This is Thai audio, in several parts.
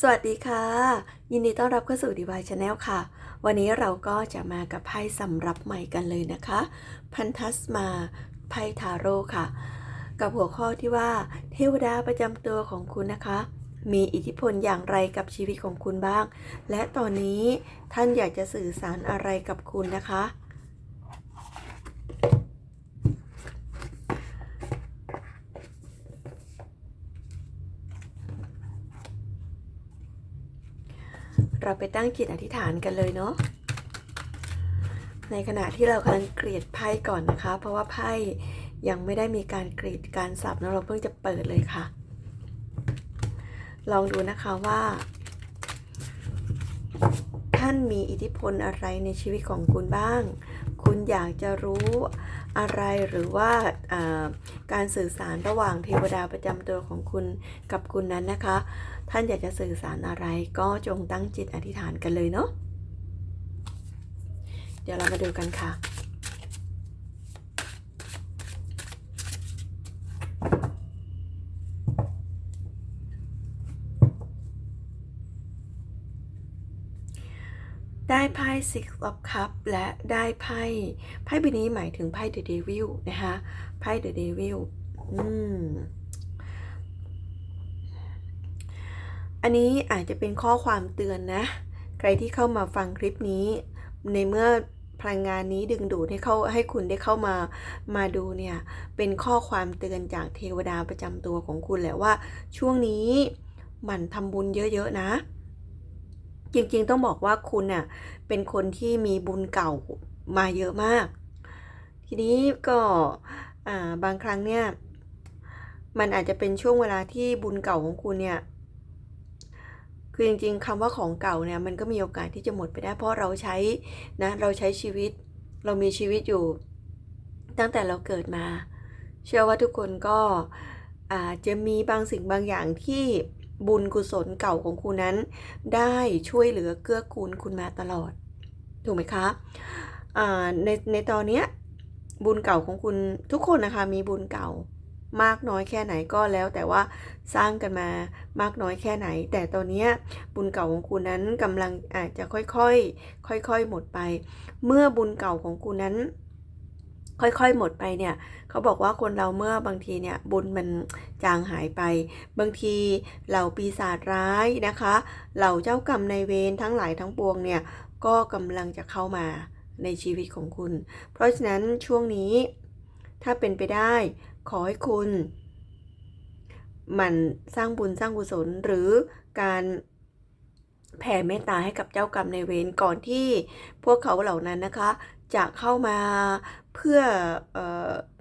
สวัสดีค่ะ ยินดีต้อนรับเข้าสู่ Divine Channel ค่ะ วันนี้เราก็จะมากับไพ่สำรับใหม่กันเลยนะคะ พันทัสมาไพ่ทาโร่ค่ะ กับหัวข้อที่ว่า เทวดาประจำตัวของคุณนะคะ มีอิทธิพลอย่างไรกับชีวิตของคุณบ้าง และตอนนี้ท่านอยากจะสื่อสารอะไรกับคุณนะคะ เราไปตั้งจิตอธิษฐานกันเลยเนาะในขณะที่เรากำลังกรีดไพ่ก่อนนะคะ เพราะว่าไพ่ยังไม่ได้มีการกรีดการสับนะเราเพิ่งจะเปิดเลยค่ะ ลองดูนะคะว่า ท่านมีอิทธิพลอะไรในชีวิตของคุณบ้าง คุณอยากจะรู้ อะไรหรือว่าการสื่อสารระหว่างเทวดาประจำตัวของคุณกับคุณนั้นนะคะ ท่านอยากจะสื่อสารอะไรก็จงตั้งจิตอธิษฐานกันเลยเนาะเดี๋ยวเรามาดูกันค่ะ ได้ไพ่ Six of Cup และได้ไพ่ไพ่ใบนี้หมายถึงไพ่ The Devil นะคะไพ่ The Devil อืมอันนี้อาจจะเป็นข้อความเตือนนะ ใครที่เข้ามาฟังคลิปนี้ ในเมื่อพลังงานนี้ดึงดูดให้เข้าให้คุณได้เข้ามามาดูเนี่ย เป็นข้อความเตือนจากเทวดาประจำตัวของคุณแหละว่า ช่วงนี้หมั่นทำบุญเยอะๆนะ จริงๆต้องบอกว่าคุณน่ะเป็นคนที่มีบุญเก่ามาเยอะมาก ทีนี้ก็อ่าบางครั้งเนี่ยมันอาจจะเป็นช่วงเวลาที่บุญเก่าของคุณเนี่ยคือจริงๆคำว่าของเก่าเนี่ยมันก็มีโอกาสที่จะหมดไปได้ เพราะเราใช้นะเราใช้ชีวิต เรามีชีวิตอยู่ ตั้งแต่เราเกิดมา เชื่อว่าทุกคนก็อาจจะมีบางสิ่งบางอย่างที่ บุญกุศลเก่าของคุณนั้น ได้ช่วยเหลือเกื้อกูลคุณมาตลอด ถูกไหมคะในในตอนเนี้ยบุญเก่าของคุณทุกคนนะคะมีบุญเก่ามากน้อยแค่ไหนก็แล้ว แต่ว่าสร้างกันมามากน้อยแค่ไหน แต่ตอนนี้บุญเก่าของคุณนั้นกำลังอาจจะค่อยๆ ค่อยๆ หมดไป เมื่อบุญเก่าของคุณนั้น ค่อยๆ หมดไปเนี่ยเขาบอกว่าคนเราเมื่อบางทีเนี่ยบุญมันจางหายไป บางทีเหล่าปีศาจร้ายนะคะเหล่าเจ้ากรรมนายเวรทั้งหลายทั้งปวงเนี่ยก็กำลังจะเข้ามาในชีวิตของคุณ เพราะฉะนั้นช่วงนี้ถ้าเป็นไปได้ขอให้คุณ มันสร้างบุญสร้างกุศลหรือการแผ่เมตตาให้กับเจ้ากรรมนายเวรก่อนที่พวกเขาเหล่านั้นนะคะ จะเข้ามา เพื่ออ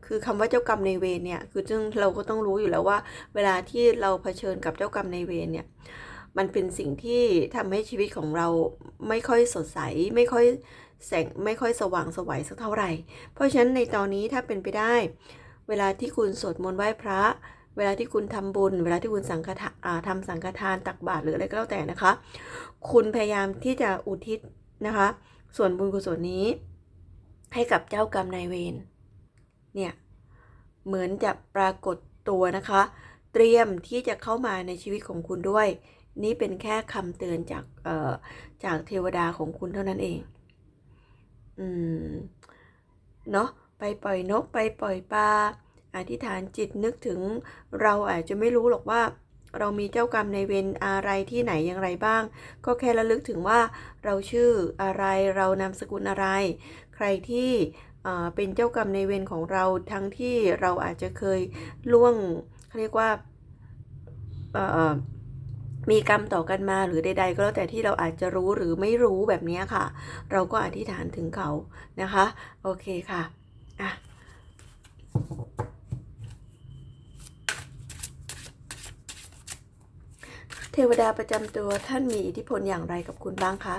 คือคำว่าเจ้ากรรมนายเวรเนี่ย คือซึ่งเราก็ต้องรู้อยู่แล้วว่า เวลาที่เราเผชิญกับเจ้ากรรมนายเวรเนี่ย มันเป็นสิ่งที่ทำให้ชีวิตของเราไม่ค่อยสดใส ไม่ค่อยแสงไม่ค่อยสว่างสวัยสักเท่าไหร่ เพราะฉะนั้นในตอนนี้ถ้าเป็นไปได้ เวลาที่คุณสวดมนต์ไหว้พระ เวลาที่คุณทำบุญ เวลาที่คุณสังฆทานอ่าทำสังฆทานตักบาตรหรืออะไรก็แล้วแต่นะคะ คุณพยายามที่จะอุทิศนะคะ ส่วนบุญกุศลนี้ ให้กับเจ้ากรรมนายเวรเนี่ย เหมือนจะปรากฏตัวนะคะ เตรียมที่จะเข้ามาในชีวิตของคุณด้วย นี่เป็นแค่คำเตือนจากเอ่อจากเทวดาของคุณเท่านั้นเอง อืม เนาะไปปล่อยนกไปปล่อยปลาอธิษฐานจิตนึกถึงเราอาจจะไม่รู้หรอกว่า เรามีเจ้ากรรมในายเวรอะไรที่ไหนอย่างไรบ้าง ก็แค่ระลึกถึงว่าเราชื่ออะไรเรานามสกุลอะไร ใครที่เป็นเจ้ากรรมในเวรของเราทั้งที่เราอาจจะเคยล่วงเขาเรียกว่ามีกรรมต่อกันมาหรือใด ๆ ก็แล้วแต่ที่เราอาจจะรู้หรือไม่รู้แบบนี้ค่ะ เราก็อธิษฐานถึงเขานะคะ โอเคค่ะอะเทวดาประจำตัวท่านมีอิทธิพลอย่างไรกับคุณบ้างคะ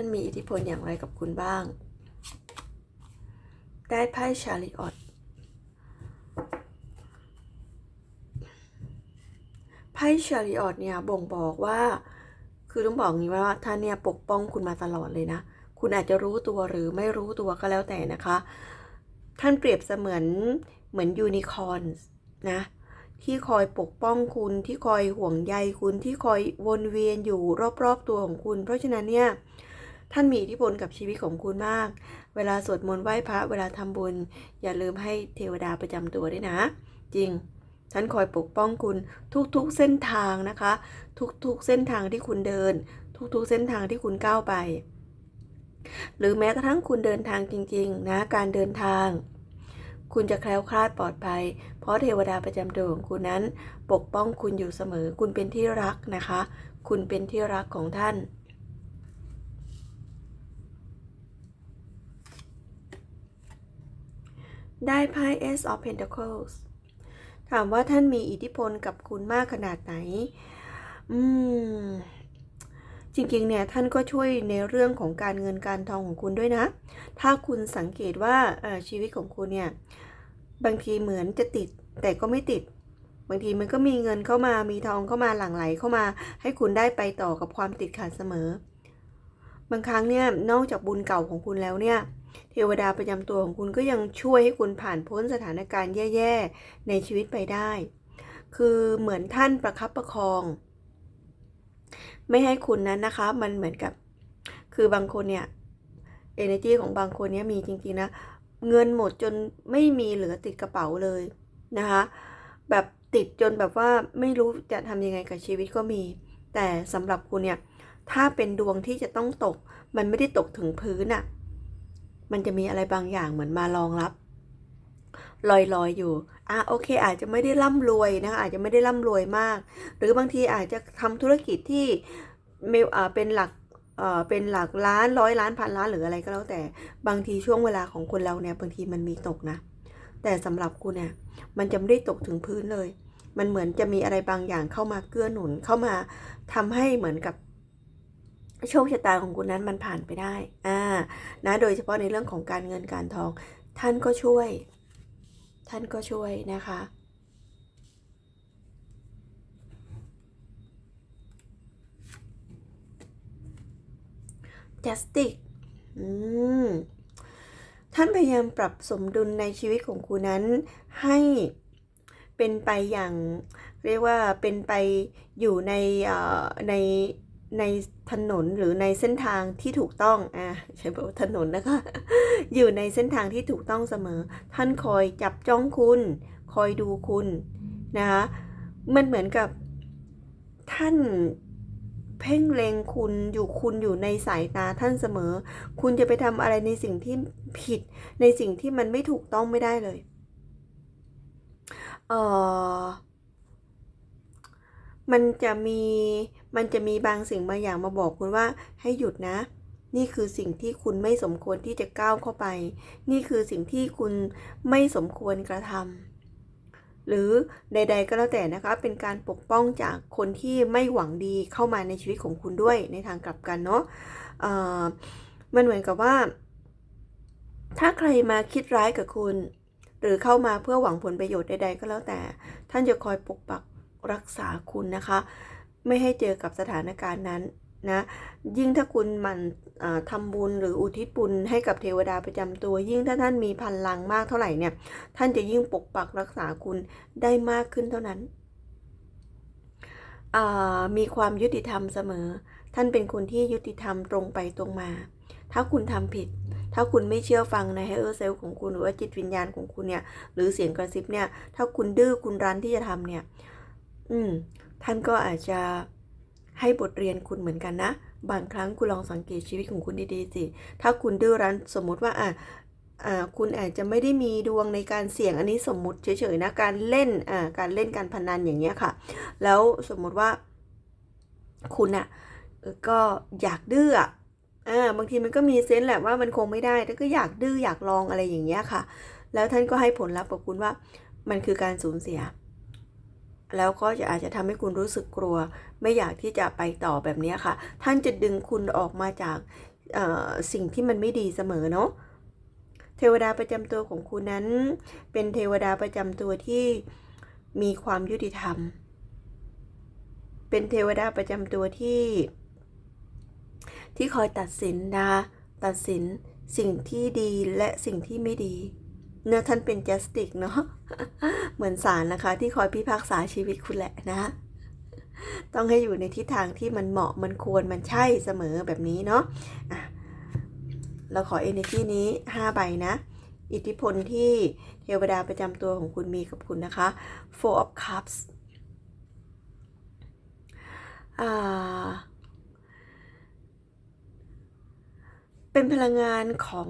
านมีอิทธิพลอย่างไรกับคุณบ้าง ได้ไพ่ชาริออตไพ่ชาริออตเนี่ยบ่งบอกว่า คือต้องบอกงี้ว่าท่านเนี่ยปกป้องคุณมาตลอดเลยนะ คุณอาจจะรู้ตัวหรือไม่รู้ตัวก็แล้วแต่นะคะ ท่านเปรียบเสมือนเหมือนยูนิคอร์นนะที่คอยปกป้องคุณที่คอยห่วงใยคุณที่คอยวนเวียนอยู่รอบๆตัวของคุณ เพราะฉะนั้นเนี่ย ท่านมีอิทธิพลกับชีวิตของคุณมาก เวลาสวดมนต์ไหว้พระ เวลาทำบุญ อย่าลืมให้เทวดาประจำตัวด้วยนะ จริงท่านคอยปกป้องคุณทุกๆเส้นทางนะคะ ทุกๆเส้นทางที่คุณเดิน ทุกๆเส้นทางที่คุณก้าวไป หรือแม้กระทั่งคุณเดินทางจริง ๆ นะ การเดินทาง คุณจะแคล้วคลาดปลอดภัย เพราะเทวดาประจำตัวของคุณนั้น ปกป้องคุณอยู่เสมอ คุณเป็นที่รักนะคะ คุณเป็นที่รักของท่าน ได้ไพ่ Ace of Pentacles ถามว่าท่านมีอิทธิพลกับคุณมากขนาดไหน อืม จริงๆ เนี่ย ท่านก็ช่วยในเรื่องของการเงินการทองของคุณด้วยนะ ถ้าคุณสังเกตว่าชีวิตของคุณเนี่ย บางทีเหมือนจะติด แต่ก็ไม่ติด บางทีมันก็มีเงินเข้ามา มีทองเข้ามาหลั่งไหลเข้ามา ให้คุณได้ไปต่อกับความติดขัดเสมอ บางครั้งเนี่ย นอกจากบุญเก่าของคุณแล้วเนี่ย เทวดาประจำตัวของคุณก็ยังช่วยให้คุณผ่านพ้นสถานการณ์แย่ๆ ในชีวิตไปได้ คือเหมือนท่านประคับประคอง ไม่ให้คุณนั้นนะคะ มันเหมือนกับ คือบางคนเนี่ย energy ของบางคนเนี่ยมีจริงๆนะ เงินหมดจนไม่มีเหลือติดกระเป๋าเลยนะคะ แบบติดจนแบบว่าไม่รู้จะทำยังไงกับชีวิตก็มี แต่สำหรับคุณเนี่ยถ้าเป็นดวงที่จะต้องตก มันไม่ได้ตกถึงพื้นอะ มันจะมีอะไรบางอย่างเหมือนมารองรับลอยๆอยู่ อะโอเค อาจจะไม่ได้ร่ำรวยนะคะอาจจะไม่ได้ร่ำรวยมาก หรือบางทีอาจจะทำธุรกิจที่เมลเป็นหลักเป็นหลักล้านร้อยล้านพันล้านหรืออะไรก็แล้วแต่บางทีช่วงเวลาของคนเราเนี่ยบางทีมันมีตกนะ แต่สำหรับคุณเนี่ยมันจะไม่ได้ตกถึงพื้นเลย มันเหมือนจะมีอะไรบางอย่างเข้ามาเกื้อหนุนเข้ามาทำให้เหมือนกับ โชคชะตาของคุณนั้นมันผ่านไปได้อ่านะโดยเฉพาะในเรื่องของการเงินการทอง ท่านก็ช่วย ท่านก็ช่วยนะคะ justice อืมท่านพยายามปรับสมดุลในชีวิตของคุณนั้นให้เป็นไปอย่างเรียกว่าเป็นไปอยู่ในในใน ถนนหรือในเส้นทางที่ถูกต้องอ่าใช้บอกว่าถนนนะคะ อยู่ในเส้นทางที่ถูกต้องเสมอ ท่านคอยจับจ้องคุณ คอยดูคุณนะคะมันเหมือนกับท่านเพ่งเล็งคุณอยู่คุณอยู่ในสายตาท่านเสมอ คุณจะไปทำอะไรในสิ่งที่ผิด ในสิ่งที่มันไม่ถูกต้องไม่ได้เลยเออมันจะมี มันจะมีบางสิ่งบางอย่างมาบอกคุณว่าให้หยุดนะ นี่คือสิ่งที่คุณไม่สมควรที่จะก้าวเข้าไป นี่คือสิ่งที่คุณไม่สมควรกระทำหรือใด ๆ ก็แล้วแต่นะคะ เป็นการปกป้องจากคนที่ไม่หวังดีเข้ามาในชีวิตของคุณด้วยในทางกลับกันเนาะมันเหมือนกับว่า ถ้าใครมาคิดร้ายกับคุณ หรือเข้ามาเพื่อหวังผลประโยชน์ใด ๆ ก็แล้วแต่ ท่านจะคอยปกปักรักษาคุณนะคะ ไม่ให้เจอกับสถานการณ์นั้นนะยิ่งถ้าคุณหมันอ่าทำบุญหรืออุทิศบุญให้กับเทวดาประจำตัว ยิ่งถ้าท่านมีพลังมากเท่าไหร่เนี่ย ท่านจะยิ่งปกปักรักษาคุณได้มากขึ้นเท่านั้น มีความยุติธรรมเสมอ ท่านเป็นคนที่ยุติธรรมตรงไปตรงมา ถ้าคุณทำผิด ถ้าคุณไม่เชื่อฟังในไฮเออร์เซลของคุณหรือว่าจิตวิญญาณของคุณเนี่ย หรือเสียงกระซิบเนี่ย ถ้าคุณดื้อคุณรั้นที่จะทำเนี่ย อืม ท่านก็อาจจะให้บทเรียนคุณเหมือนกันนะ บางครั้งคุณลองสังเกตชีวิตของคุณดีๆสิ ถ้าคุณดื้อรั้นสมมุติว่าอะคุณอาจจะไม่ได้มีดวงในการเสี่ยงอันนี้สมมุติเฉยๆนะการเล่นการเล่นการพนันอย่างเงี้ยค่ะ แล้วสมมุติว่าคุณอะก็อยากดื้ออ่าบางทีมันก็มีเซนส์แหละว่ามันคงไม่ได้แต่ก็อยากดื้ออยากลองอะไรอย่างเงี้ยค่ะ แล้วท่านก็ให้ผลลัพธ์กับคุณว่ามันคือการสูญเสีย แล้วก็จะอาจจะทำให้คุณรู้สึกกลัว ไม่อยากที่จะไปต่อแบบนี้ค่ะ ท่านจะดึงคุณออกมาจากสิ่งที่มันไม่ดีเสมอเนาะเทวดาประจำตัวของคุณนั้น เป็นเทวดาประจำตัวที่มีความยุติธรรม เป็นเทวดาประจำตัวที่ที่คอยตัดสินนะคะตัดสินสิ่งที่ดีและสิ่งที่ไม่ดี เนื้อท่านเป็น justice เนาะเหมือนศาลนะคะ ที่คอยพิพากษาชีวิตคุณแหละนะ ต้องให้อยู่ในทิศทางที่มันเหมาะมันควรมันใช่เสมอแบบนี้เนาะะเราขอ energy นี้ 5 ใบนะ อิทธิพลที่เทวดาประจำตัวของคุณมีกับคุณนะคะ four of cups เป็นพลังงานของ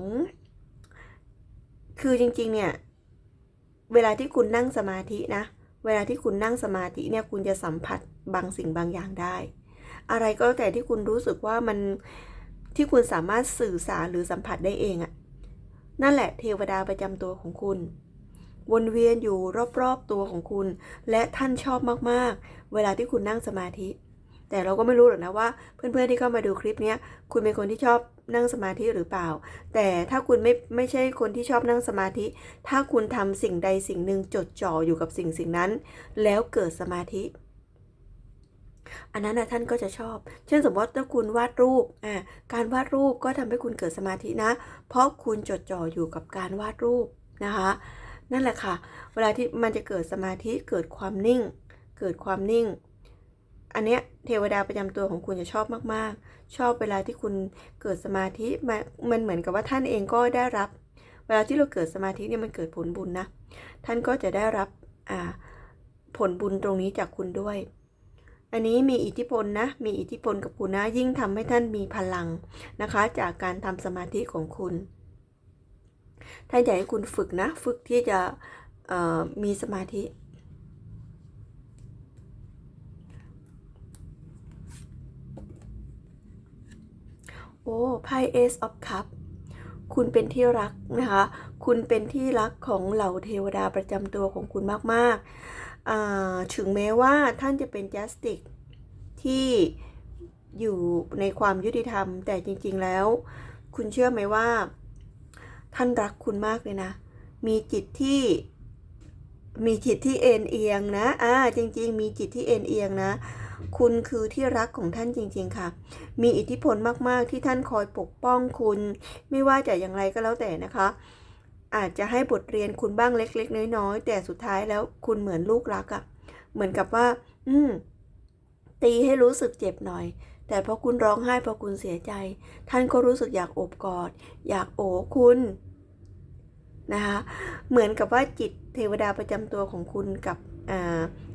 คือจริงๆ เนี่ย เวลาที่คุณนั่งสมาธินะ เวลาที่คุณนั่งสมาธิเนี่ย คุณจะสัมผัสบางสิ่งบางอย่างได้ อะไรก็แล้วแต่ที่คุณรู้สึกว่ามัน ที่คุณสามารถสื่อสารหรือสัมผัสได้เองอะนั่นแหละเทวดาประจำตัวของคุณ วนเวียนอยู่รอบๆตัวของคุณ และท่านชอบมากๆ เวลาที่คุณนั่งสมาธิ แต่เราก็ไม่รู้หรอกนะว่า เพื่อนๆที่เข้ามาดูคลิปนี้คุณเป็นคนที่ชอบนั่งสมาธิหรือเปล่า แต่ถ้าคุณไม่ไม่ใช่คนที่ชอบนั่งสมาธิ ถ้าคุณทำสิ่งใดสิ่งหนึ่งจดจ่ออยู่กับสิ่งสิ่งนั้น แล้วเกิดสมาธิ อันนั้นนะท่านก็จะชอบ เช่นสมมติถ้าคุณวาดรูปอ่าการวาดรูปก็ทำให้คุณเกิดสมาธินะ เพราะคุณจดจ่ออยู่กับการวาดรูปนะคะนั่นแหละค่ะ เวลาที่มันจะเกิดสมาธิเกิดความนิ่ง เกิดความนิ่ง อันเนี้ยเทวดาประจำตัวของคุณจะชอบมากๆ ชอบเวลาที่คุณเกิดสมาธิมันมันเหมือนกับว่าท่านเองก็ได้รับ เวลาที่เราเกิดสมาธิเนี่ยมันเกิดผลบุญนะ ท่านก็จะได้รับอ่าผลบุญตรงนี้จากคุณด้วย อันนี้มีอิทธิพลนะ มีอิทธิพลกับคุณนะ ยิ่งทำให้ท่านมีพลังนะคะ จากการทำสมาธิของคุณ ท่านอยากให้คุณฝึกนะ ฝึกที่จะมีสมาธิ อ้ไพ่ Ace of Cup คุณเป็นที่รักนะคะ คุณเป็นที่รักของเหล่าเทวดาประจำตัวของคุณมากๆ ถึงแม้ว่าท่านจะเป็น justice ที่อยู่ในความยุติธรรม แต่จริงๆแล้ว คุณเชื่อไหมว่า ท่านรักคุณมากเลยนะ มีจิตที่มีจิตที่เอ็นเอียงนะ อ่า จริง ๆ มีจิตที่เอ็นเอียงนะ คุณคือที่รักของท่านจริงๆค่ะ มีอิทธิพลมากๆที่ท่านคอยปกป้องคุณ ไม่ว่าจะอย่างไรก็แล้วแต่นะคะ อาจจะให้บทเรียนคุณบ้างเล็ก ๆ น้อยๆแต่สุดท้ายแล้วคุณเหมือนลูกรักอะ่ะ เหมือนกับว่า อืม ตีให้รู้สึกเจ็บหน่อย แต่พอคุณร้องไห้พอคุณเสียใจ ท่านก็รู้สึกอยากโอบกอด อยากโอบคุณนะคะเหมือนกับว่าจิตเทวดาประจำตัวของคุณกับ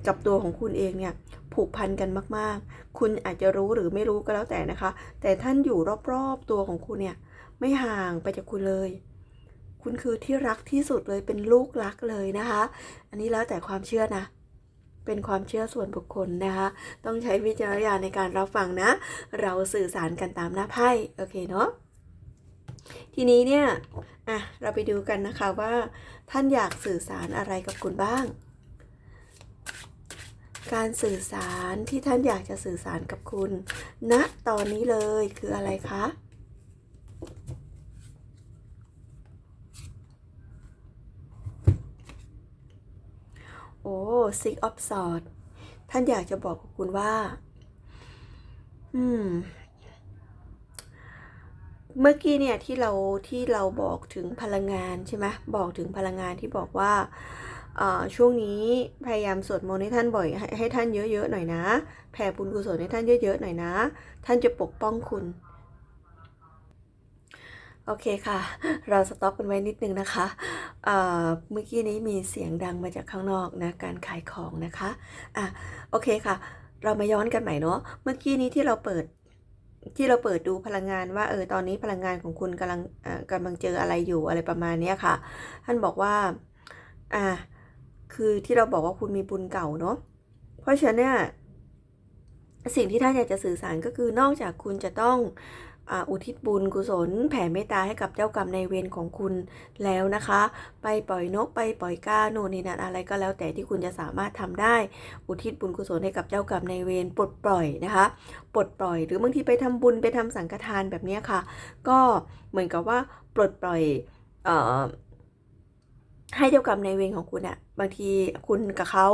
กับตัวของคุณเองเนี่ยผูกพันกันมาก ๆ คุณอาจจะรู้หรือไม่รู้ก็แล้วแต่นะคะ แต่ท่านอยู่รอบๆตัวของคุณเนี่ยไม่ห่างไปจากคุณเลย คุณคือที่รักที่สุดเลยเป็นลูกรักเลยนะคะ อันนี้แล้วแต่ความเชื่อนะ เป็นความเชื่อส่วนบุคคลนะคะ ต้องใช้วิจารณญาณในการรับฟังนะ เราสื่อสารกันตามหน้าไพ่โอเคเนาะทีนี้เนี่ยอะเราไปดูกันนะคะว่าท่านอยากสื่อสารอะไรกับคุณบ้าง การสื่อสารที่ท่านอยากจะสื่อสารกับคุณณนะตอนนี้เลยคืออะไรคะโอ้ six of swords ท่านอยากจะบอกกับคุณว่า อืม เมื่อกี้เนี่ยที่เราที่เราบอกถึงพลังงานใช่ไหมบอกถึงพลังงานที่บอกว่า ช่วงนี้พยายามสวดมนต์ให้ท่านบ่อยให้ให้ท่านเยอะๆหน่อยนะ แผ่บุญกุศลให้ท่านเยอะๆหน่อยนะ ท่านจะปกป้องคุณ โอเคค่ะ เราสต็อปกันไว้นิดนึงนะคะเเมื่อกี้นี้มีเสียงดังมาจากข้างนอกนะ การขายของนะคะอะโอเคค่ะ เรามาย้อนกันใหม่เนาะ เมื่อกี้นี้ที่เราเปิดที่เราเปิดดูพลังงานว่าเออตอนนี้พลังงานของคุณกำลังกำลังเจออะไรอยู่อะไรประมาณนี้ค่ะ ท่านบอกว่าอ่า คือที่เราบอกว่าคุณมีบุญเก่าเนาะเพราะฉะนั้นเนี่ยสิ่งที่ท่านอยากจะสื่อสารก็คือนอกจากคุณจะต้องอุทิศบุญกุศล แผ่เมตตาให้กับเจ้ากรรมในเวรของคุณแล้วนะคะ ไปปล่อยนกไปปล่อยกาโน่นนี่นั่นอะไรก็แล้วแต่ที่คุณจะสามารถทำได้ อุทิศบุญกุศลให้กับเจ้ากรรมในเวรปลดปล่อยนะคะ ปลดปล่อย หรือบางทีไปทำบุญไปทำสังฆทานแบบนี้ค่ะ ก็เหมือนกับว่าปลดปล่อยเอ่อ ให้เจ้ากรรมในเวรของคุณอะบางทีคุณกับเขา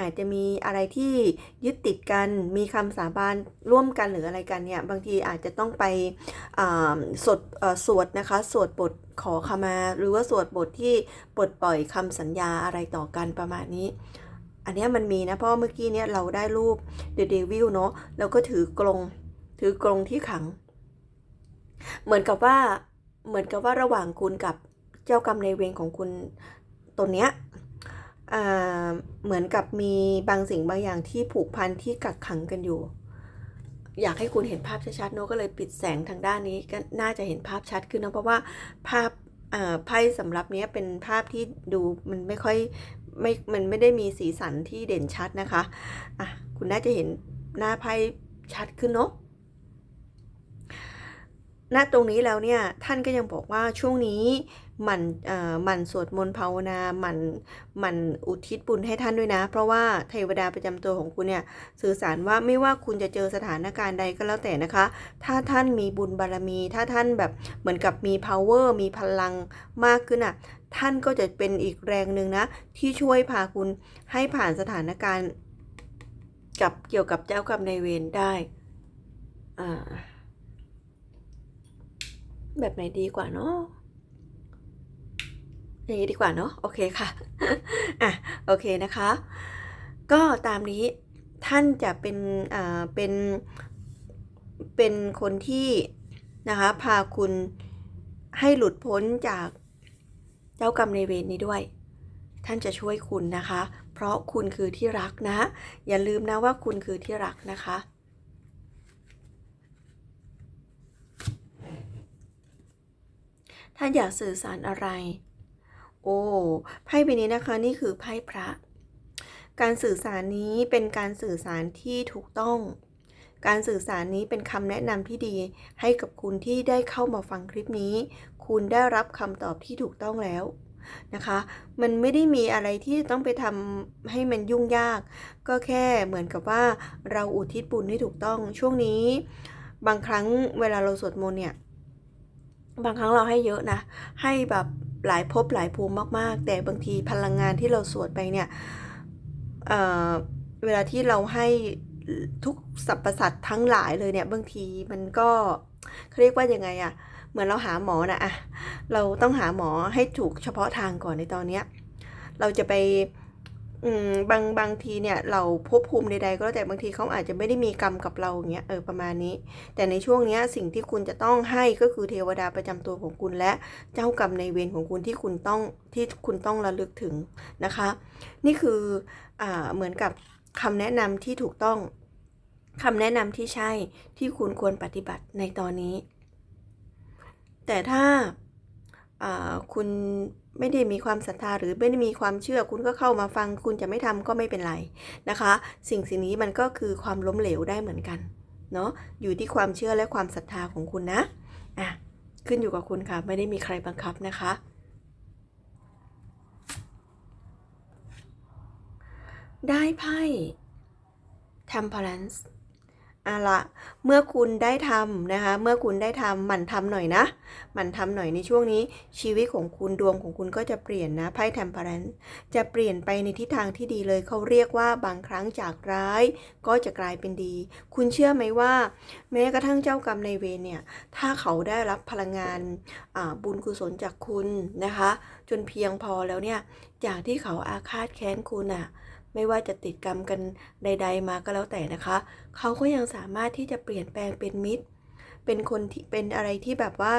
อาจจะมีอะไรที่ยึดติดกัน มีคำสาบานร่วมกันหรืออะไรกันเนี่ยบางทีอาจจะต้องไปอ่าสวดอ่อสวดนะคะสวดบทขอขมา หรือว่าสวดบทที่ปลดปล่อยคำสัญญาอะไรต่อกันประมาณนี้ อันเนี้ยมันมีนะเพราะเมื่อกี้เนี้ยเราได้รูป The Devil เนาะแล้วก็ถือกรงถือกรงที่ขัง เหมือนกับว่าเหมือนกับว่าระหว่างคุณกับ เจ้ากรรมในเวรของคุณตัวเนี้ยเหมือนกับมีบางสิ่งบางอย่างที่ผูกพันที่กักขังกันอยู่ อยากให้คุณเห็นภาพชัดๆโนก็เลยปิดแสงทางด้านนี้ก็น่าจะเห็นภาพชัดขึ้นนะเพราะว่าภาพไพ่สำหรับเนี้ยเป็นภาพที่ดูมันไม่ค่อยไม่มันไม่ได้มีสีสันที่เด่นชัดนะคะอะคุณน่าจะเห็นหน้าไพ่ชัดขึ้นเนาะณตรงนี้แล้วเนี่ยท่านก็ยังบอกว่าช่วงนี้ หมันเอ่อหมั่นสวดมนต์ภาวนาหมั่นหมั่นอุทิศบุญให้ท่านด้วยนะ เพราะว่าเทวดาประจำตัวของคุณเนี่ยสื่อสารว่าไม่ว่าคุณจะเจอสถานการณ์ใดก็แล้วแต่นะคะ ถ้าท่านมีบุญบารมี ถ้าท่านแบบเหมือนกับมี power มีพลังมากขึ้นอะท่านก็จะเป็นอีกแรงหนึ่งนะ ที่ช่วยพาคุณให้ผ่านสถานการณ์กับเกี่ยวกับเจ้ากรรมนายเวรได้อ่าแบบไหนดีกว่าเนาะ อย่างนี้ดีกว่าเนาะโอเคค่ะอะโอเคนะคะ ก็ตามนี้ท่านจะเป็นอ่าเป็นเป็นคนที่นะคะพาคุณให้หลุดพ้นจากเจ้ากรรมในเวรนี้ด้วย ท่านจะช่วยคุณนะคะ เพราะคุณคือที่รักนะ อย่าลืมนะว่าคุณคือที่รักนะคะท่านอยากสื่อสารอะไร ไพ่ใบนี้นะคะนี่คือไพ่พระ การสื่อสารนี้เป็นการสื่อสารที่ถูกต้อง การสื่อสารนี้เป็นคำแนะนำที่ดี ให้กับคุณที่ได้เข้ามาฟังคลิปนี้ คุณได้รับคำตอบที่ถูกต้องแล้วนะคะ มันไม่ได้มีอะไรที่ต้องไปทำให้มันยุ่งยาก ก็แค่เหมือนกับว่าเราอุทิศบุญให้ถูกต้อง ช่วงนี้ บางครั้งเวลาเราสวดมนต์เนี่ย บางครั้งเราให้เยอะนะ ให้แบบ หลายภพหลายภูมิมาก ๆ แต่บางทีพลังงานที่เราสวดไปเนี่ยเอ่อเวลาที่เราให้ทุกสรรพสัตว์ทั้งหลายเลยเนี่ยบางทีมันก็เขาเรียกว่ายังไงอะเหมือนเราหาหมอนะอะเราต้องหาหมอให้ถูกเฉพาะทางก่อนในตอนเนี้ยเราจะไป อืมบางบางทีเนี่ยเราภพภูมิใดๆก็แล้วแต่บางทีเขาอาจจะไม่ได้มีกรรมกับเราอย่างเงี้ยเออประมาณนี้ แต่ในช่วงเนี้ยสิ่งที่คุณจะต้องให้ก็คือเทวดาประจำตัวของคุณและเจ้ากรรมในเวรของคุณที่คุณต้องที่คุณต้องระลึกถึงนะคะ นี่คืออ่าเหมือนกับคำแนะนำที่ถูกต้องคำแนะนำที่ใช่ที่คุณควรปฏิบัติในตอนนี้ แต่ถ้าอ่าคุณ ไม่ได้มีความศรัทธาหรือไม่ได้มีความเชื่อคุณก็เข้ามาฟัง คุณจะไม่ทำก็ไม่เป็นไรนะคะ สิ่งสิ่งนี้มันก็คือความล้มเหลวได้เหมือนกันเนาะอยู่ที่ความเชื่อและความศรัทธาของคุณนะอะขึ้นอยู่กับคุณค่ะไม่ได้มีใครบังคับนะคะได้ไพ่ temperance อะละเมื่อคุณได้ทำนะคะ เมื่อคุณได้ทำหมั่นทำหน่อยนะ หมั่นทำหน่อยในช่วงนี้ ชีวิตของคุณดวงของคุณก็จะเปลี่ยนนะไพ่ temperance จะเปลี่ยนไปในทิศทางที่ดีเลยเขาเรียกว่าบางครั้งจากร้าย ก็จะกลายเป็นดี คุณเชื่อไหมว่า แม้กระทั่งเจ้ากรรมในายเวรเนี่ย ถ้าเขาได้รับพลังงานบุญกุศลจากคุณนะคะ จนเพียงพอแล้วเนี่ยจากที่เขาอาฆาตแค้นคุณอะ ไม่ว่าจะติดกรรมกันใด ๆ มาก็แล้วแต่นะคะ เขาก็ยังสามารถที่จะเปลี่ยนแปลงเป็นมิตร เป็นคนที่เป็นอะไรที่แบบว่า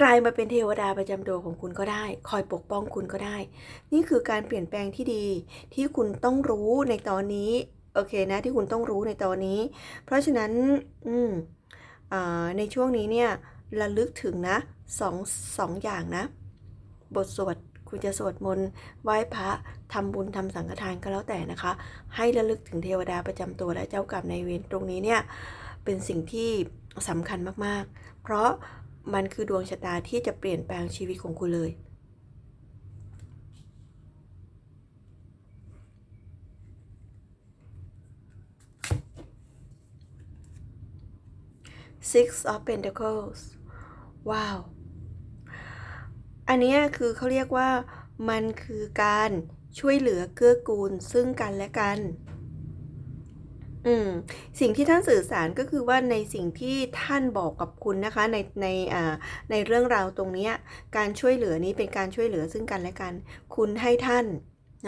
กลายมาเป็นเทวดาประจำตัวของคุณก็ได้ คอยปกป้องคุณก็ได้ นี่คือการเปลี่ยนแปลงที่ดี ที่คุณต้องรู้ในตอนนี้โอเคนะที่คุณต้องรู้ในตอนนี้ เพราะฉะนั้นอืมอ่าในช่วงนี้เนี่ยระลึกถึงนะสองสองอย่างนะ บทสวด คุณจะสวดมนต์ไหว้พระทำบุญทำสังฆทานก็แล้วแต่นะคะ ให้ระลึกถึงเทวดาประจำตัวและเจ้ากรรมในายเวรตรงนี้เนี่ยเป็นสิ่งที่สำคัญมากๆ เพราะมันคือดวงชะตาที่จะเปลี่ยนแปลงชีวิตของคุณเลย Six of Pentacles ว้าว อันนี้คือเขาเรียกว่ามันคือการช่วยเหลือเกื้อกูลซึ่งกันและกัน อืม สิ่งที่ท่านสื่อสารก็คือว่าในสิ่งที่ท่านบอกกับคุณนะคะ ในในอ่าในเรื่องราวตรงนี้การช่วยเหลือนี้เป็นการช่วยเหลือซึ่งกันและกัน คุณให้ท่าน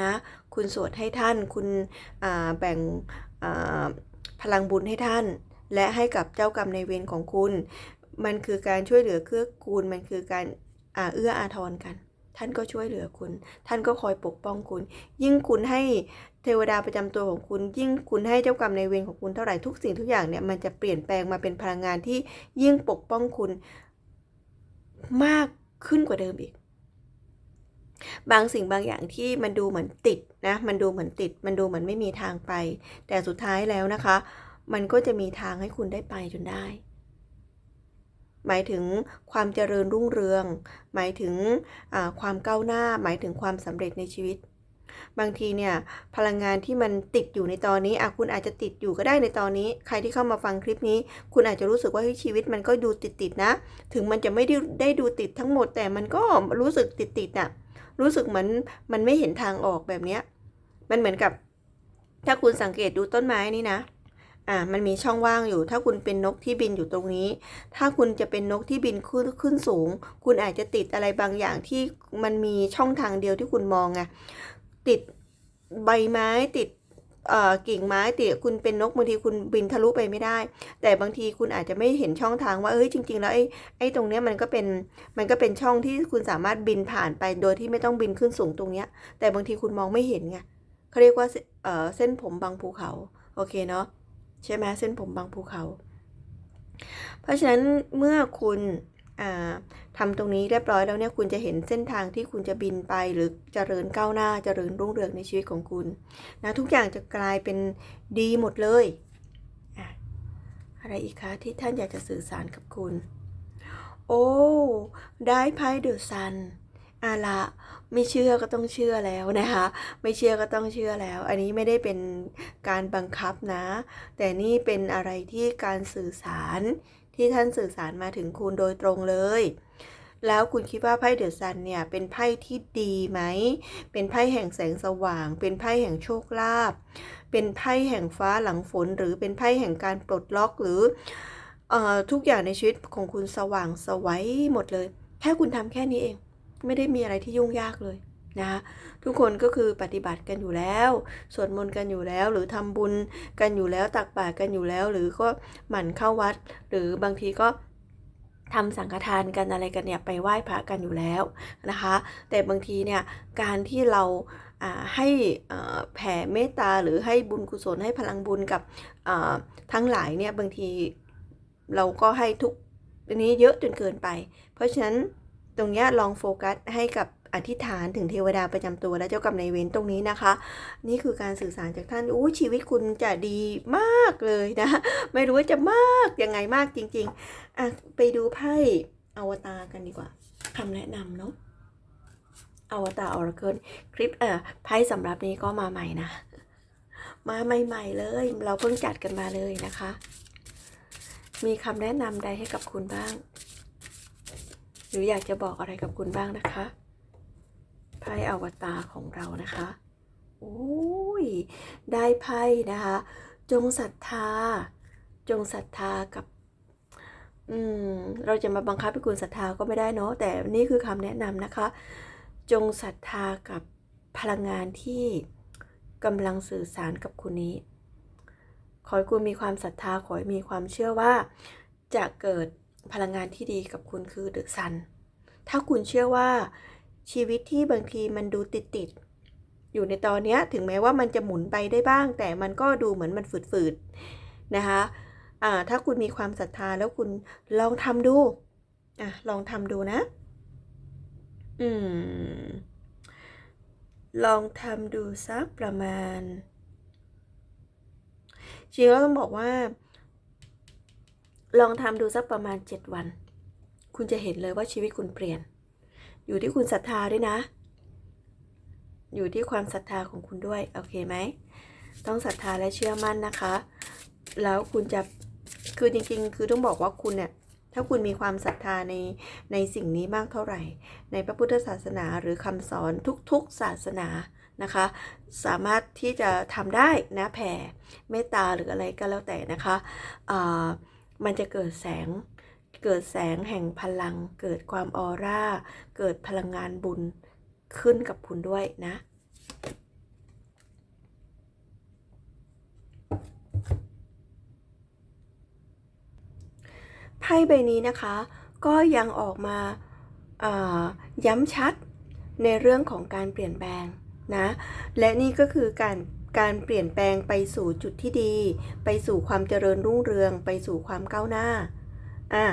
นะ คุณสวดให้ท่าน คุณอ่าแบ่งอ่าพลังบุญให้ท่าน และให้กับเจ้ากรรมในเวรของคุณ มันคือการช่วยเหลือเกื้อกูล มันคือการ เอื้ออาทรกัน ท่านก็ช่วยเหลือคุณ ท่านก็คอยปกป้องคุณ ยิ่งคุณให้เทวดาประจำตัวของคุณ ยิ่งคุณให้เจ้ากรรมในเวรของคุณเท่าไหร่ทุกสิ่งทุกอย่างเนี่ยมันจะเปลี่ยนแปลงมาเป็นพลังงานที่ยิ่งปกป้องคุณมากขึ้นกว่าเดิมอีก บางสิ่งบางอย่างที่มันดูเหมือนติดนะมันดูเหมือนติด มันดูเหมือนไม่มีทางไป แต่สุดท้ายแล้วนะคะ มันก็จะมีทางให้คุณได้ไปจนได้ หมายถึงความเจริญรุ่งเรือง หมายถึงความก้าวหน้า หมายถึงความสำเร็จในชีวิต บางทีเนี่ยพลังงานที่มันติดอยู่ในตอนนี้อะคุณอาจจะติดอยู่ก็ได้ในตอนนี้ ใครที่เข้ามาฟังคลิปนี้ คุณอาจจะรู้สึกว่าเฮ้ยชีวิตมันก็ดูติดๆนะ ถึงมันจะไม่ได้ได้ดูติดทั้งหมด แต่มันก็รู้สึกติดติดๆน่ะรู้สึกเหมือนมันไม่เห็นทางออกแบบเนี้ยมันเหมือนกับถ้าคุณสังเกตดูต้นไม้นี่นะ อ่ามันมีช่องว่างอยู่ ถ้าคุณเป็นนกที่บินอยู่ตรงนี้ ถ้าคุณจะเป็นนกที่บินขึ้นขึ้นสูง คุณอาจจะติดอะไรบางอย่างที่มันมีช่องทางเดียวที่คุณมองไงติดใบไม้ติดเอ่อกิ่งไม้ติดคุณเป็นนกบางทีคุณบินทะลุไปไม่ได้ แต่บางทีคุณอาจจะไม่เห็นช่องทางว่าเอ้ยจริง ๆ แล้วไอ้ไอ้ตรงเนี้ยมันก็เป็นมันก็เป็นช่องที่คุณสามารถบินผ่านไปโดยที่ไม่ต้องบินขึ้นสูงตรงเนี้ย แต่บางทีคุณมองไม่เห็นไงเขาเรียกว่าเอ่อเส้นผมบางภูเขาโอเคเนาะ ใช่ไหมเส้นผมบางภูเขา เพราะฉะนั้นเมื่อคุณอ่าทำตรงนี้เรียบร้อยแล้วเนี่ยคุณจะเห็นเส้นทางที่คุณจะบินไปหรือจเจริญก้าวหน้าจเจริญรุ่งเรืองในชีวิตของคุณนะทุกอย่างจะกลายเป็นดีหมดเลยอะอะไรอีกคะที่ท่านอยากจะสื่อสารกับคุณ โอ้ ได้ไพ่เดอะซัน อาละไม่เชื่อก็ต้องเชื่อแล้วนะคะ ไม่เชื่อก็ต้องเชื่อแล้ว อันนี้ไม่ได้เป็นการบังคับนะ แต่นี่เป็นอะไรที่การสื่อสารที่ท่านสื่อสารมาถึงคุณโดยตรงเลย แล้วคุณคิดว่าไพ่เดอะซันเนี่ยเป็นไพ่ที่ดีไหม เป็นไพ่แห่งแสงสว่าง เป็นไพ่แห่งโชคลาภ เป็นไพ่แห่งฟ้าหลังฝน หรือเป็นไพ่แห่งการปลดล็อกหรือออทุกอย่างในชีวิตของคุณสว่างสวัยหมดเลย แค่คุณทำแค่นี้เอง ไม่ได้มีอะไรที่ยุ่งยากเลยนะคะทุกคนก็คือปฏิบัติกันอยู่แล้วสวดมนต์กันอยู่แล้ว หรือทำบุญกันอยู่แล้วตักบาตรกันอยู่แล้ว หรือก็หมั่นเข้าวัด หรือบางทีก็ทำสังฆทานกันอะไรกันเนี่ยไปไหว้พระกันอยู่แล้วนะคะ แต่บางทีเนี่ยการที่เราให้แผ่เมตตาหรือให้บุญกุศลให้พลังบุญกับทั้งหลายเนี่ยบางทีเราก็ให้ทุกอันนี้เยอะจนเกินไป เพราะฉะนั้น ตรงนี้ลองโฟกัสให้กับอธิษฐานถึงเทวดาประจำตัวและเจ้ากรรมนายเวรตรงนี้นะคะ นี่คือการสื่อสารจากท่านอู้ชีวิตคุณจะดีมากเลยนะ ไม่รู้ว่าจะมากยังไงมากจริงๆอะไปดูไพ่อวตารกันดีกว่าคำแนะนำเนาะอวตารออร์เคิลคลิปเอ่อไพ่สำหรับนี้ก็มาใหม่นะ มาใหม่ๆเลย เราเพิ่งจัดกันมาเลยนะคะ มีคำแนะนำใดให้กับคุณบ้าง หรืออยากจะบอกอะไรกับคุณบ้างนะคะไพ่อวตารของเรานะคะโอ้ยได้ไพ่นะคะ จงศรัทธา จงศรัทธากับอืมเราจะมาบังคับให้คุณศรัทธาก็ไม่ได้เนาะแต่นี่คือคำแนะนำนะคะ จงศรัทธากับพลังงานที่กำลังสื่อสารกับคุณนี้ ขอให้คุณมีความศรัทธาขอให้มีความเชื่อว่าจะเกิด พลังงานที่ดีกับคุณคือเดอะซัน ถ้าคุณเชื่อว่าชีวิตที่บางทีมันดูติดติดอยู่ในตอนนี้ถึงแม้ว่ามันจะหมุนไปได้บ้าง แต่มันก็ดูเหมือนมันฝืดๆนะคะอ่าถ้าคุณมีความศรัทธาแล้วคุณลองทำดูอะลองทำดูนะ อืม ลองทำดูสักประมาณจริงแล้วต้องบอกว่า ลองทำดูสักประมาณ 7 วัน คุณจะเห็นเลยว่าชีวิตคุณเปลี่ยน อยู่ที่คุณศรัทธาด้วยนะ อยู่ที่ความศรัทธาของคุณด้วย โอเคไหม ต้องศรัทธาและเชื่อมั่นนะคะ แล้วคุณจะ คือจริงๆ คือต้องบอกว่าคุณเนี่ย ถ้าคุณมีความศรัทธาใน ในสิ่งนี้มากเท่าไหร่ ในพระพุทธศาสนาหรือคำสอนทุกๆศาสนานะคะ สามารถที่จะทำได้นะแผ่เมตตาหรืออะไรก็แล้วแต่นะคะอ่า มันจะเกิดแสง เกิดแสงแห่งพลัง เกิดความออร่า เกิดพลังงานบุญขึ้นกับคุณด้วยนะไพ่ใบนี้นะคะ ก็ยังออกมาาย้ำชัดในเรื่องของการเปลี่ยนแปลงนะ และนี่ก็คือการ การเปลี่ยนแปลงไปสู่จุดที่ดี ไปสู่ความเจริญรุ่งเรือง ไปสู่ความก้าวหน้า อะ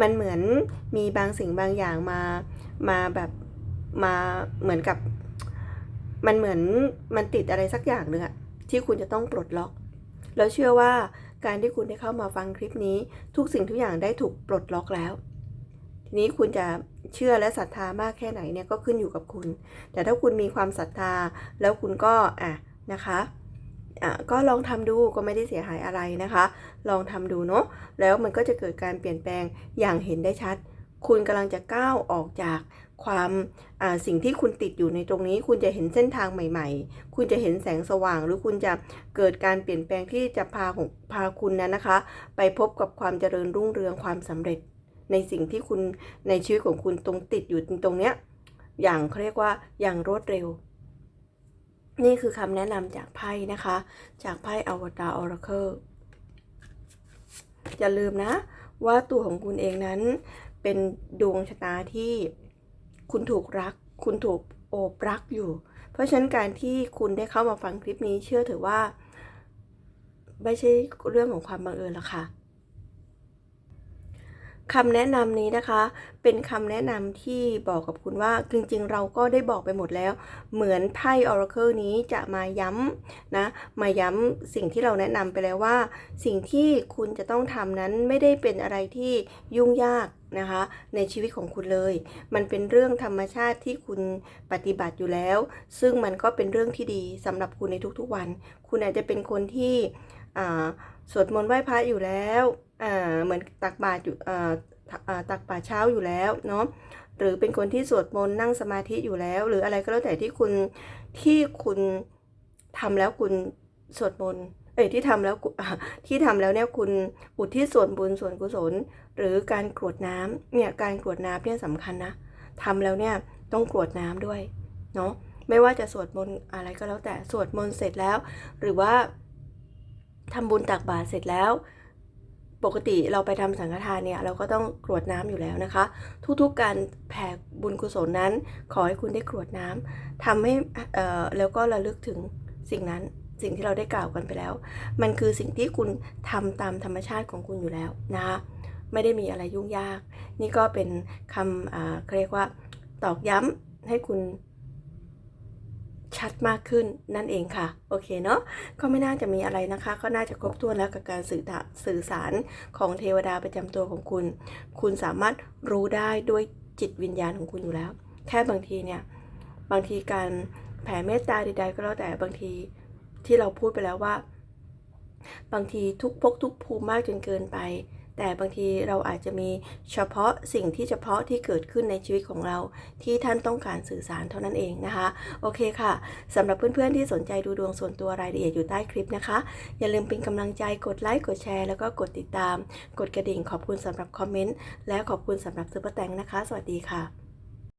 มันเหมือนมีบางสิ่งบางอย่างมา มาแบบมาเหมือนกับ มันเหมือนมันติดอะไรสักอย่างหนึ่งอะที่คุณจะต้องปลดล็อก แล้วเชื่อว่าการที่คุณได้เข้ามาฟังคลิปนี้ ทุกสิ่งทุกอย่างได้ถูกปลดล็อกแล้วทีนี้คุณจะเชื่อและศรัทธามากแค่ไหนเนี่ยก็ขึ้นอยู่กับคุณ แต่ถ้าคุณมีความศรัทธาแล้วคุณก็อะ นะคะก็ลองทำดูก็ไม่ได้เสียหายอะไรนะคะ ลองทำดูเนาะแล้วมันก็จะเกิดการเปลี่ยนแปลงอย่างเห็นได้ชัด คุณกำลังจะก้าวออกจากความสิ่งที่คุณติดอยู่ในตรงนี้ คุณจะเห็นเส้นทางใหม่ ๆ คุณจะเห็นแสงสว่าง หรือคุณจะเกิดการเปลี่ยนแปลงที่จะพาของพาคุณนั้นนะคะ ไปพบกับความเจริญรุ่งเรืองความสำเร็จ ในสิ่งที่คุณในชีวิตของคุณตรงติดอยู่ตรงเนี้ยอย่างเขาเรียกว่าอย่างรวดเร็ว นี่คือคำแนะนำจากไพ่นะคะ จากไพ่อวตารออราเคิลอย่าลืมนะ ว่าตัวของคุณเองนั้น เป็นดวงชะตาที่คุณถูกรัก คุณถูกโอบรักอยู่ เพราะฉะนั้นการที่คุณได้เข้ามาฟังคลิปนี้เชื่อเถอว่า ไม่ใช่เรื่องของความบังเอิญหรอกค่ะ คำแนะนำนี้นะคะ เป็นคำแนะนำที่บอกกับคุณว่าจริงๆ เราก็ได้บอกไปหมดแล้ว เหมือนไพ่ Oracle นี้จะมาย้ำนะ มาย้ำสิ่งที่เราแนะนำไปแล้วว่า สิ่งที่คุณจะต้องทำนั้นไม่ได้เป็นอะไรที่ยุ่งยากนะคะ ในชีวิตของคุณเลย มันเป็นเรื่องธรรมชาติที่คุณปฏิบัติอยู่แล้ว ซึ่งมันก็เป็นเรื่องที่ดีสำหรับคุณในทุกๆวัน คุณอาจจะเป็นคนที่สวดมนต์ไหว้พระอยู่แล้ว เหมือนตักบาตรอยู่ตักบาตรเช้าอยู่แล้วเนาะหรือเป็นคนที่สวดมนต์นั่งสมาธิอยู่แล้ว หรืออะไรก็แล้วแต่ที่คุณที่คุณทำแล้วคุณสวดมนต์เอ้ยที่ทำแล้วที่ทำแล้วเนี่ยคุณอุทิศส่วนบุญส่วนกุศล หรือการกรวดน้ำเนี่ยการกรวดน้ำเนี่ยสำคัญนะทำแล้วเนี่ยต้องกรวดน้ำด้วยเนาะไม่ว่าจะสวดมนต์อะไรก็แล้วแต่สวดมนต์เสร็จแล้ว หรือว่าทำบุญตักบาตรเสร็จแล้ว ปกติเราไปทำสังฆทานเนี่ยเราก็ต้องกรวดน้ำอยู่แล้วนะคะ ทุกๆการแผ่บุญกุศลนั้น ขอให้คุณได้กรวดน้ำทำให้แล้วก็ระลึกถึงสิ่งนั้นสิ่งที่เราได้กล่าวกันไปแล้ว มันคือสิ่งที่คุณทำตามธรรมชาติของคุณอยู่แล้วนะคะไม่ได้มีอะไรยุ่งยาก นี่ก็เป็นคำเขาเรียกว่าตอกย้ำให้คุณ ชัดมากขึ้นนั่นเองค่ะ โอเคเนาะก็ไม่น่าจะมีอะไรนะคะ ก็น่าจะครบถ้วนแล้วกับการสื่อสื่อสารของเทวดาประจำตัวของคุณ คุณสามารถรู้ได้ด้วยจิตวิญญาณของคุณอยู่แล้ว แค่บางทีเนี่ย บางทีการแผ่เมตตาใดๆก็แล้วแต่บางทีที่เราพูดไปแล้วว่า บางทีทุกภพทุกภูมิมากจนเกินไป แต่บางทีเราอาจจะมีเฉพาะสิ่งที่เฉพาะที่เกิดขึ้นในชีวิตของเราที่ท่านต้องการสื่อสารเท่านั้นเองนะคะ โอเคค่ะสำหรับเพื่อนๆที่สนใจดูดวงส่วนตัวรายละเอียดอยู่ใต้คลิปนะคะ อย่าลืมเป็นกำลังใจกดไลค์กดแชร์แล้วก็กดติดตาม กดกระดิ่งขอบคุณสำหรับคอมเมนต์และขอบคุณสำหรับซุปเปอร์แตงนะคะ สวัสดีค่ะ